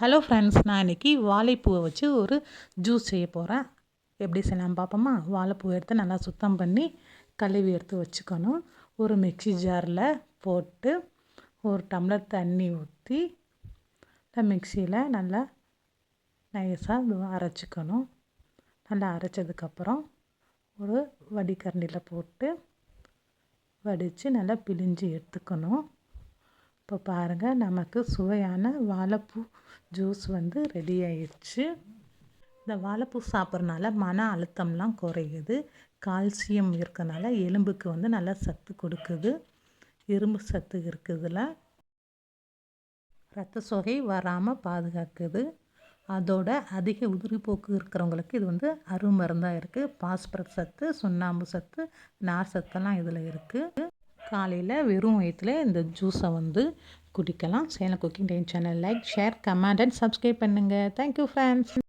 Hello friends நான் இன்றைக்கி வாழைப்பூவை வச்சு ஒரு ஜூஸ் செய்ய போகிறேன் எப்படி செய்யலாம் பார்ப்போமா? வாழைப்பூவை எடுத்து நல்லா சுத்தம் பண்ணி கழுவி எடுத்து வச்சுக்கணும். ஒரு மிக்சி ஜாரில் போட்டு ஒரு டம்ளர் தண்ணி ஊற்றி மிக்சியில் நல்லா நைஸாக அரைச்சிக்கணும். நல்லா அரைச்சதுக்கப்புறம் ஒரு வடிகரண்டியில் போட்டு வடித்து நல்லா பிழிஞ்சு எடுத்துக்கணும். இப்போ பாருங்கள் நமக்கு சுவையான வாழைப்பூ ஜூஸ் வந்து ரெடி ஆயிடுச்சு. இந்த வாழைப்பூ சாப்பிட்றனால மன அழுத்தம்லாம் குறையுது. கால்சியம் இருக்கனால எலும்புக்கு வந்து நல்லா சத்து கொடுக்குது. இரும்பு சத்து இருக்குதுல. ரத்த சோகை வராமல் பாதுகாக்குது. அதோட அதிக உதிரிப்போக்கு இருக்கிறவங்களுக்கு இது வந்து அருமருந்தாக இருக்குது பாஸ்பரஸ் சத்து சுண்ணாம்பு சத்து நார் சத்தெல்லாம் இதில் இருக்குது காலையில் வெறும் வயிற்றுல இந்த ஜூஸை வந்து குடிக்கலாம். Salem cooking time channel like share comment and subscribe பண்ணுங்கள் தேங்க்யூ ஃப்ரெண்ட்ஸ்